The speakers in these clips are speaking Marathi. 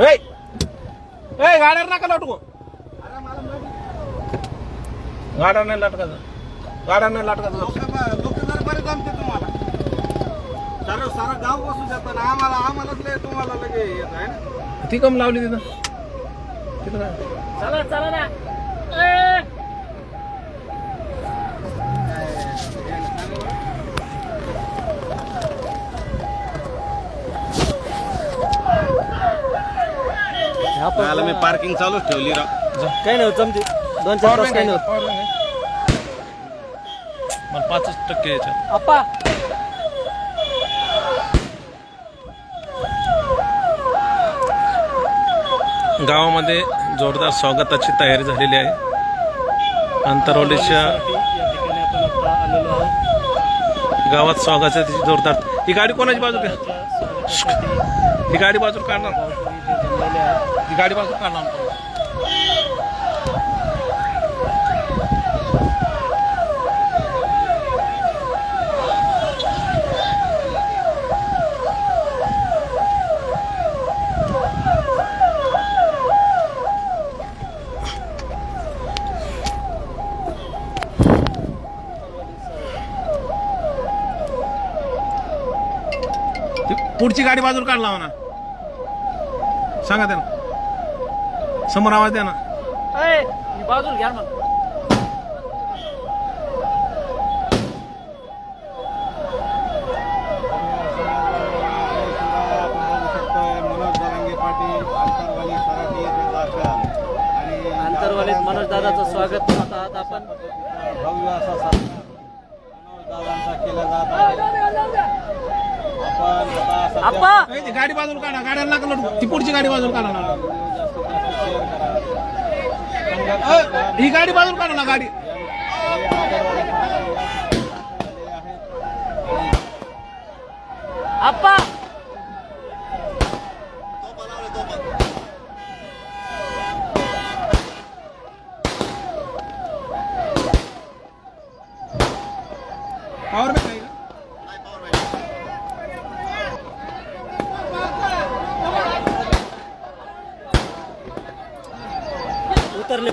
ए ए गाड्यावर नका लटकू. गाड्या नाही लटकायचं. गाड्या नाही लटकायचं. जरा बरे जमते तुम्हाला. सारं सारं गाव बसू देतात ना आम्हाला आम्हालाच लय तुम्हाला लगे येत आहे ना. ती कम लावली तिथं. तिथं चला चला ना. त्याला मी पार्किंग चालूच ठेवली राव. काही नाही होत जमते. दोन चार तास काही नाही होत? मला पाचच टक्के याच्यात. आप्पा गावामध्ये जोरदार स्वागताची तयारी झालेली आहे. अंतरवलीच्या या ठिकाणी आपण आता आलेलो आहोत गावात स्वागताची जोरदार ही गाडी कोणाची बाजू घ्या? स्वागतासाठी ही गाडी बाजूला काढणार. गावकरी इथे जमलेले आहेत ती गाडी बाजूला काढणार ती पुढची गाडी बाजूला काढला म्हणा सांगा त्यांना. समोर आवाज द्या ना. ए, ही बाजूला घ्या मग मनोज दादाचं स्वागत. करत आहात आपण. भव्य असा सत्कार मनोज दादांचा केला जात आहे. आपण आता सध्या आप्पा! ए, ती गाडी बाजूला काढा गाड्याला नका लटकू. ती पुढची गाडी बाजूला काढा ना. ही गाडी बाजून काढा ना गाडी. आप्पा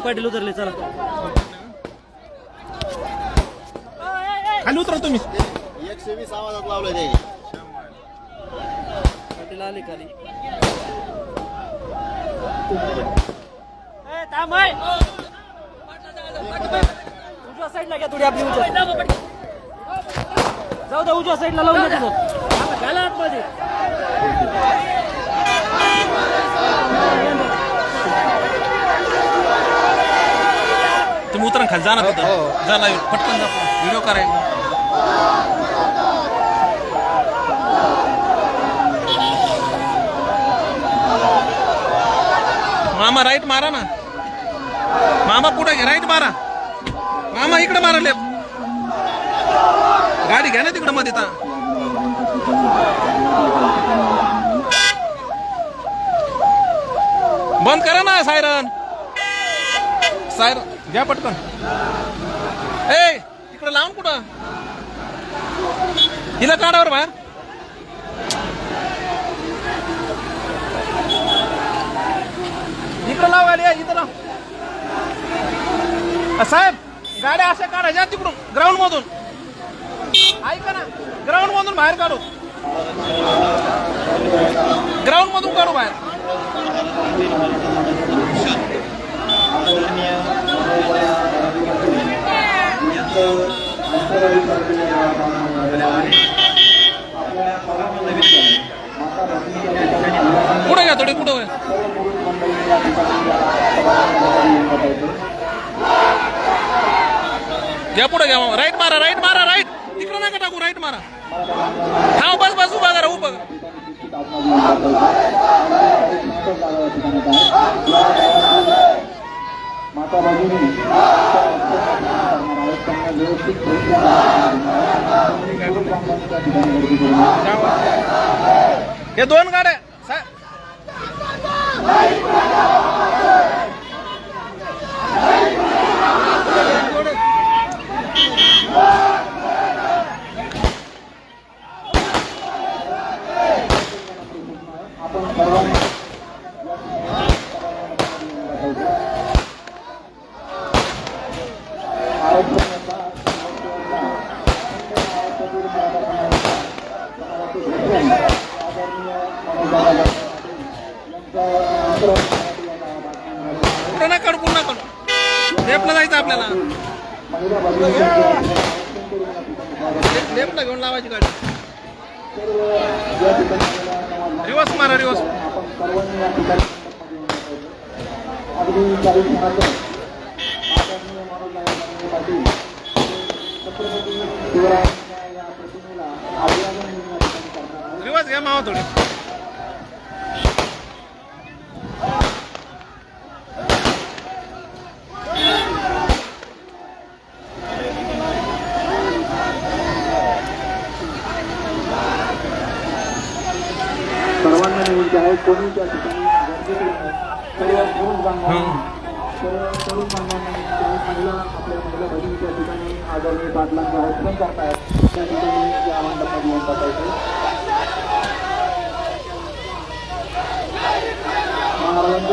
पाटील उतरले चला. खाली उतरा तुम्ही. एकशे वीस आवाजात लावलं त्याने. पाटील आले खाली. उजव्या साईडला घ्या थोडी आपली उजव्या. जाऊ द्या उजव्या साईडला लावून तिथं. घाला आतमध्ये तुम्ही उतरा खाली जा ना तिथं. जा लाईव्ह पटकन जा व्हिडिओ करायला मामा राईट मारा ना. मामा पुढे घे. राईट मारा. मामा इकडे मारा लेफ्ट गाडी घ्या ना तिकडे मध्ये ता बंद करा ना सायरन. सायरन. घ्या पटकन. ए तिकडे लावून कुठं? हिला काढावर बाहेर. इकडं लाव गाडी इथं लाव. साहेब गाड्या अशा काढायच्या तिकडून ग्राउंड मधून. ऐका ना ग्राउंड मधून बाहेर काढू. ग्राउंड मधून काढू बाहेर. कुठं घ्या थोडी कुठं घ्या पुढे घ्या राईट मारा राईट मारा राईट. तिकडं नका टाकू राईट मारा. हा बस बस उभा करा उभा करा. त्यांना व्यवस्थित हे दोन गाड्या आपण सर्वांनी आरक्षणाचा महाराष्ट्रातील मराठा समाजाचे भूषण आदरणीय मनोजदादा यांचं अंतराळ या गावात पुढे ना काढू पुन्हा काढू लेपला जायचं आपल्याला महिला भगिनींचे रक्षण करून या ठिकाणी स्वागत ले- लेपला घेऊन लावायची गाडी सर्व या ठिकाणी गेल्या समाज रिवर्स मारा रिवर्स आपण सर्वांनी या ठिकाणी मंडपमध्ये येऊन बसायचं. अगदी काही क्षणातच आदरणीय मनोजदादा पाटील छत्रपती शिवरायांच्या या लेफ्टला घेऊन लावायची गाडी. रिवर्स मारा रिवर्स. रिवर्स घ्या मावा थोडी सर्वांना विनंती आहे कोणी त्या ठिकाणी गर्दी करू नये. सर्व पुरुष बांधवांनी सर्व तरुण बांधवांना विनंती आहे महिला आपल्या महिला भगिनी त्या आदरणीय पाटलांचं औषण करतायत त्या ठिकाणी या मंडपात येऊन.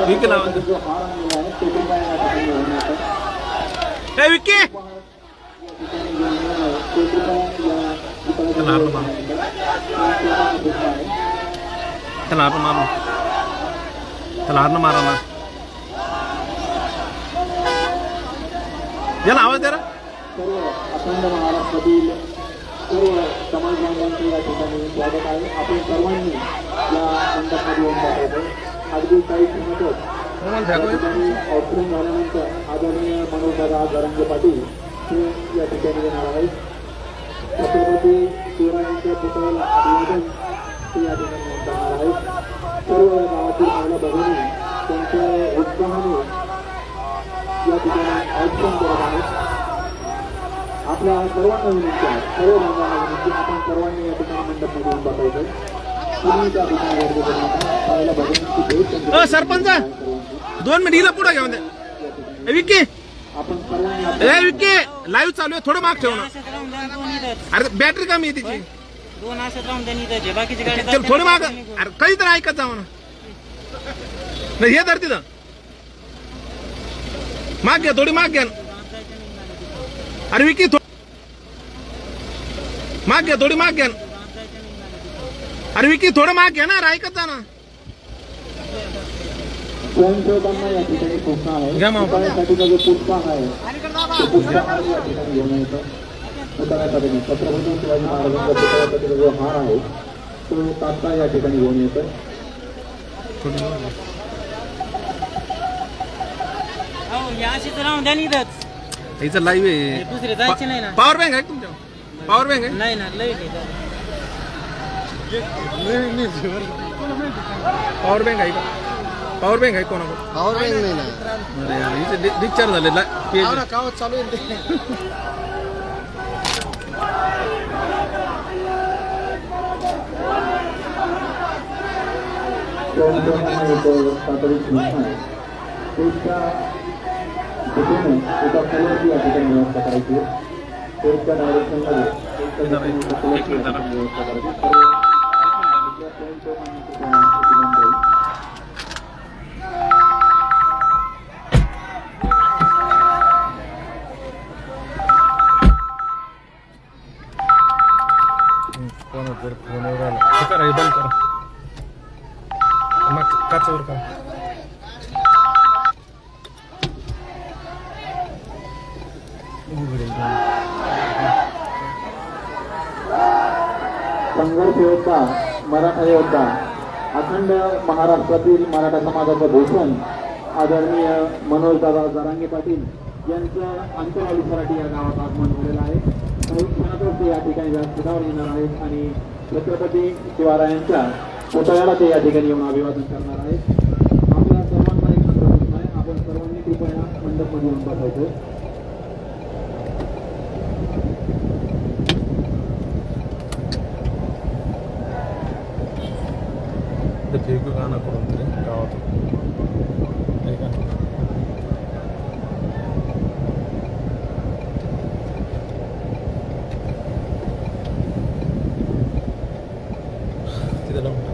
पुतळ्यासाठी जो हार आणलेला आहे ते कृपया या ठिकाणी घेऊन येतं. ए विक्की या ठिकाणी घेऊन येणं आहे, ते कृपया या पुतळ्याच्या चला, आपण जवळ घेऊन येतं. ते कृपया कृपया आहे. त्याला हार मार ना याला आवाज दे रा सर्व अखंड महाराष्ट्रातील सर्व समाज बांधवांचे या ठिकाणी स्वागत आहे. आपण सर्वांनी या मंडपामध्ये येऊन बसायचं अगदी काही क्षणातच या ठिकाणी ऑपरेशन झाल्यानंतर आदरणीय मनोजदादा जरंगे पाटील हे या ठिकाणी येणार आहेत. छत्रपती शिवरायांच्या पुतळ्याला अभिवादन ते या ठिकाणी जाणार आहेत. सर्व गावातील महिला भगिनी त्यांच्या उत्साहाने या ठिकाणी औक्षण करत आहेत. आपल्या सर्वांना विनंती आहे. सर्व बांधवांना विनंती आपण सर्वांनी या ठिकाणी मंडपमध्ये येऊन बसायचं तुम्ही त्या ठिकाणी गर्दी करू नका. सरपंच! दोन मिनिट हिला पुढे घेऊन दे. ए, विक्की! आपण सर्वांनी आपल्या- ए विक्की! लाईव्ह चालू आहे. थोडं माग ठेव ना. द्या. अरे बॅटरी कमी आहे तिची. दोन राहून द्या. बाकीची गाडी चल थोडं माग. अरे कधी तर ऐकत जाऊ ना. नाही हे धर तिथं. माग घ्या थोडी माग घ्या. अरे विकी थो माग घ्या थोडी माग घ्या. अरे विकी थोडं माग घ्या ना अरे ऐकत जा ना. स्वयंसेवकांना या ठिकाणी पुष्पा आहे घ्या मामा. आहे या ठिकाणी घेऊन येतो पुतळ्यासाठी छत्रपती शिवाजी महाराजांच्या पुतळ्यासाठीचा जो हार आहे तो तात्काळ या ठिकाणी घेऊन येतो हो या अशीच राहून द्या ना हिचं लाईव्ह हे आहे दुसरे जायचे नाही ना. पॉवर बँक आहे का तुमच्या? पॉवर बँक आहे? नाही ना लई नाही पॉवर बँक आहे का? पॉवर बँक आहे कोणाकडे पॉवर बँक नाही ना. अरे यार, डि- डिस्चार्ज झाले हो कावत चालू आहे ते. स्वयंसेवकांना एक तातडीत पुष्पा आहे पुष्पा दिशेने एका कलरची या ठिकाणी व्यवस्था करायची आहे. पुढच्या डायरेक्शनमध्ये एका दिशेने एका संघर्ष योद्धा मराठा योद्धा अखंड महाराष्ट्रातील मराठा समाजाचं भूषण आदरणीय मनोजदादा जरांगे पाटील यांचं अंतराळीसाठी या गावात आगमन झालेलं आहे. काही क्षणातच ते या ठिकाणी व्यासपीठावर येणार आहेत आणि छत्रपती शिवरायांच्या पुतळ्याला ते या ठिकाणी येऊन अभिवादन करणार आहेत. आपल्या सर्वांना एक प्रश्न आहे आपण सर्वांनी कृपया मंडपमध्ये येऊन बसायचं ते फेक गाणं करून तरी गावात नाही का तिथे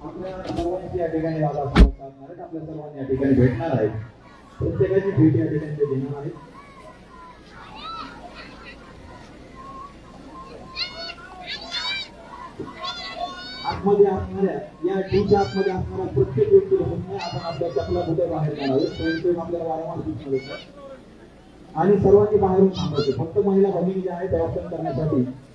आपल्या सर्वांची या ठिकाणी दादा संवाद साधणार आहेत आपल्या सर्वांनी या ठिकाणी भेटणार आहेत प्रत्येकाची भेट या ठिकाणी ते देणार आहेत आतमध्ये असणाऱ्या या डीच्या आतमध्ये असणाऱ्या प्रत्येक व्यक्तीला आपण आपल्या चपला कुठे बाहेर काढावे? स्वयंसेवक आपल्याला वारंवार सूचना देतात आणि सर्वांनी बाहेरून थांबायचे. फक्त महिला भगिनी ज्या आहेत त्या करण्यासाठी